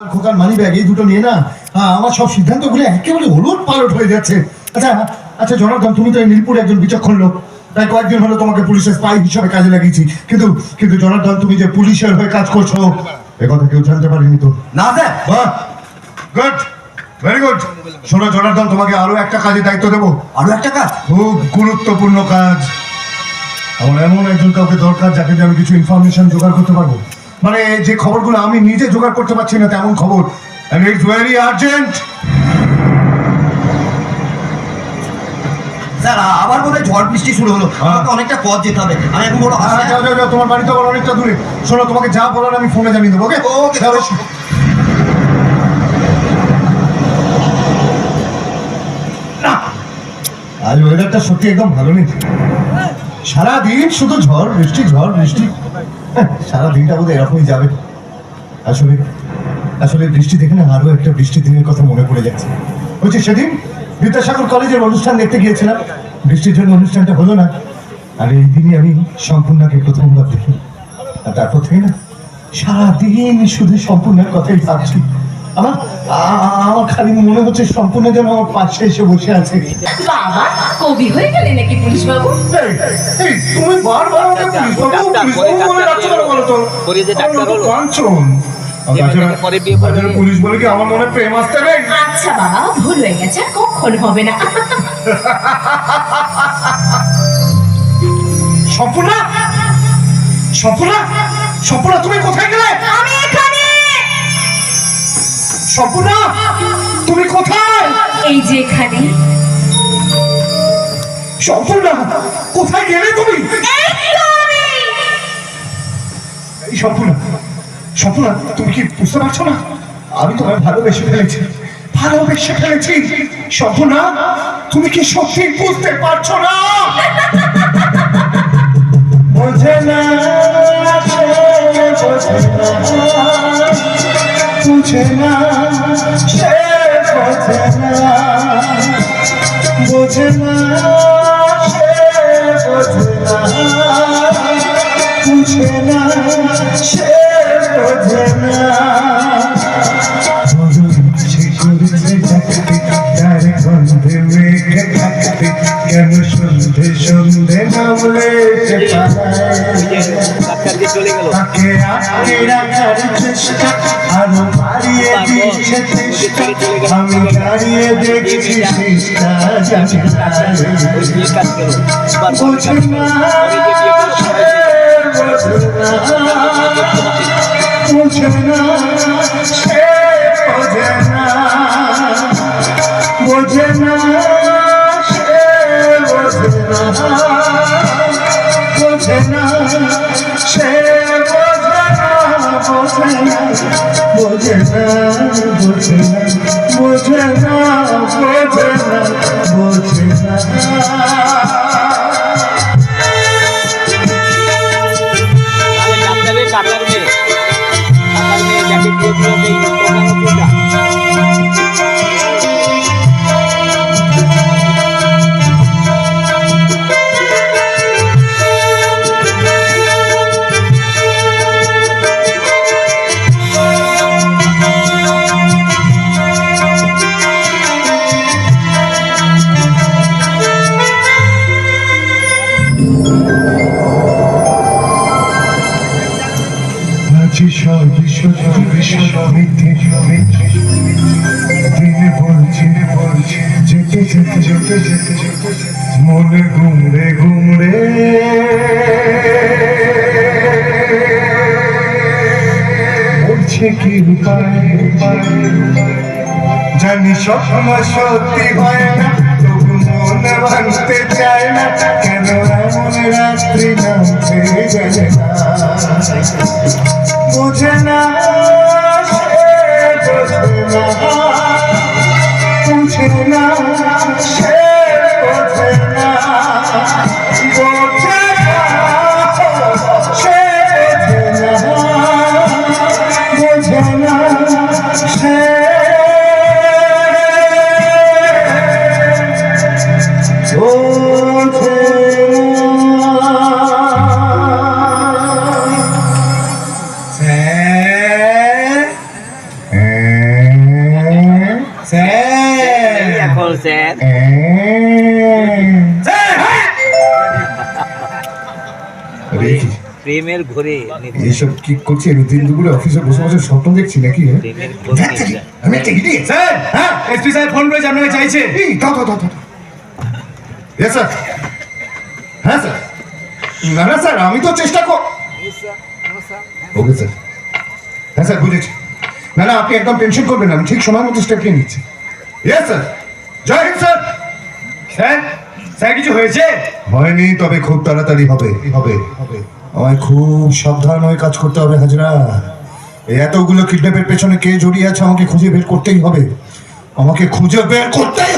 খোকার money bag এই দুটো নিয়ে না আমার সব সিদ্ধান্তগুলো একেবারে ওলট পালট হয়ে যাচ্ছে। আচ্ছা আচ্ছা জনার্দন তুমি তো নীলপুরে একজন বিচক্ষণ লোক। তাই কয়েকদিন হলো তোমাকে পুলিশের স্পাই হিসাবে কাজে লাগিয়েছি। কিন্তু কিন্তু জনার্দন তুমি যে পুলিশের হয়ে কাজ করছ এ কথা কেউ জানতে পারেনি তো। না স্যার। বাহ গুড ভেরি গুড শোনো জনার্দন তোমাকে আরও একটা কাজে দায়িত্ব দেবো। আরও একটা কাজ? খুব গুরুত্বপূর্ণ কাজ। আমার এমন একজন কাউকে দরকার যাকে আমি কিছু ইনফরমেশন জোগাড় করতে পারব। মানে যে খবরগুলো আমি নিজে জোগাড় করতে পারছি না তেমন খবর। ইটস ভেরি আর্জেন্ট স্যার আবার বোধহয় ঝড় বৃষ্টি শুরু হলো। হ্যাঁ। আমাকে অনেকটা পথ যেতে হবে। আমি এখন বড় যাও যাও যাও তোমার বাড়ি তো আবার অনেকটা দূরে। শোনো তোমাকে যা বলার আমি ফোনে জানিয়ে দেবো ওকে. আজ ওয়েদারটা সত্যি একদম ভালো নেই। সারাদিন শুধু ঝড় বৃষ্টি ঝড় বৃষ্টি। হ্যাঁ, সারা দিনটা বোধহয় এরকমই যাবে। আসলে আসলে বৃষ্টি দেখে না আরও একটা বৃষ্টি দিনের কথা মনে পড়ে যাচ্ছে। বলছি সেদিন বিদ্যাসাগর কলেজের অনুষ্ঠান দেখতে গিয়েছিলাম। বৃষ্টির জন্য অনুষ্ঠানটা হলো না। আর এই দিনই আমি সম্পূর্ণাকে প্রথমবার দেখি। আর তারপর থেকে না সারাদিন শুধু সম্পূর্ণের কথাই ভাবছি। আমার আমার খালি মনে হচ্ছে সম্পূর্ণ যেন আমার পাশে এসে বসে আছে। বাবা কবি হয়ে গেলে নাকি পুলিশ বাবু এই, এই, তুমি বারবার পুলিশ বাবু, পুলিশ বাবু বলে ডাক্তার কেন বলো তো? পরে যে ডাক্তার আমার কাঞ্চন। আর যে তাছাড়া- মেয়েটাকে পরে বিয়ে করবে। তাছাড়া পুলিশ বলে কি আমার মনে প্রেম আসতে নেই আচ্ছা বাবা ভুল হয়ে গেছে কখন হবে না? সম্পূর্ণা সম্পূর্ণা সম্পূর্ণা তুমি কোথায় গেলে? আমি সম্পূর্ণা। তুমি কোথায়? এই যে এখানে। সম্পূর্ণা। কোথায় গেলে তুমি? এই তুমি কি বুঝতে পারছ না? আমি তোমায় ভালোবেসে ফেলেছি। ভালোবেসে ফেলেছি। সম্পূর্ণা তুমি কি সত্যি বুঝতে পারছ না? বোঝে না বোঝে না। বুঝে না সে বোঝে না। বোঝে না সে বোঝে না। বুঝে না সে বোঝে না। সে করেছে থাকতে তার গন্ধে মেঘে থাকতে কেন সন্ধে সন্ধে নামলে সে পালায় চলে গেল। তাকে আটকে রাখার আমি দাঁড়িয়ে দেখছি জানি না বোঝে না সে বোঝে না বোঝে না বোঝে না যাকে দিয়েছিল সব মিথ্যে মিথ্যে দিনে যেতে যেতে যেতে মনে ঘুমড়ে ঘুমড়ে বলছে কি জানি সব সত্যি হয় না, তবু মন ভাঙতে চায় না কেন রাত্রি না। বোঝে না। প্রেমের ঘরে এসব কি করছি? আমি দিন দুপুরে অফিসে বসে বসে স্বপ্ন দেখছি নাকি হ্যাঁ? আমি একটা ইডিয়েট। স্যার হ্যাঁ এসপি স্যার ফোন করেছে আপনাকে চাইছে। এই দাও দাও দাও ইয়েস স্যার হ্যাঁ স্যার না না স্যার আমি তো চেষ্টা কর ওকে স্যার হ্যাঁ স্যার, বুঝেছি। না না, আপনি একদম টেনশন করবেন আমি ঠিক সময় মতো স্টেপ নিয়ে নিচ্ছি। Yes sir Jai Hind, sir. Sir sir, কিছু হয়েছে? হয়নি, তবে খুব তাড়াতাড়ি হবে হবে হবে। আমায় খুব সাবধান হয়ে কাজ করতে হবে, হাজরা। এতগুলো কিডন্যাপের পেছনে কে জড়িয়ে আছে আমাকে খুঁজে বের করতেই হবে। আমাকে খুঁজে বের করতেই